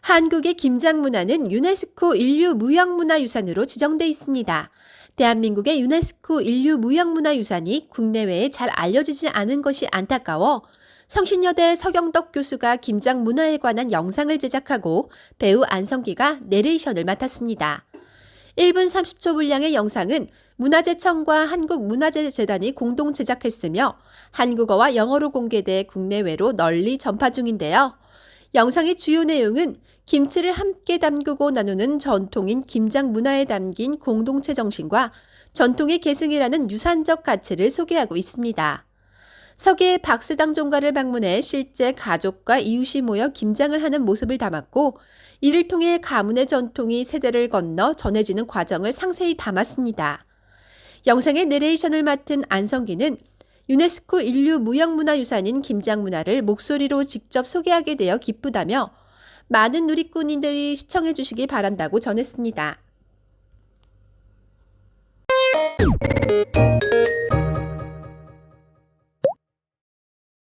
한국의 김장 문화는 유네스코 인류 무형문화유산으로 지정돼 있습니다. 대한민국의 유네스코 인류 무형문화유산이 국내외에 잘 알려지지 않은 것이 안타까워 성신여대 서경덕 교수가 김장 문화에 관한 영상을 제작하고 배우 안성기가 내레이션을 맡았습니다. 1분 30초 분량의 영상은 문화재청과 한국문화재재단이 공동 제작했으며 한국어와 영어로 공개돼 국내외로 널리 전파 중인데요. 영상의 주요 내용은 김치를 함께 담그고 나누는 전통인 김장 문화에 담긴 공동체 정신과 전통의 계승이라는 유산적 가치를 소개하고 있습니다. 서계의 박스당 종가를 방문해 실제 가족과 이웃이 모여 김장을 하는 모습을 담았고 이를 통해 가문의 전통이 세대를 건너 전해지는 과정을 상세히 담았습니다. 영상의 내레이션을 맡은 안성기는 유네스코 인류 무형문화유산인 김장 문화를 목소리로 직접 소개하게 되어 기쁘다며 많은 누리꾼인들이 시청해 주시기 바란다고 전했습니다.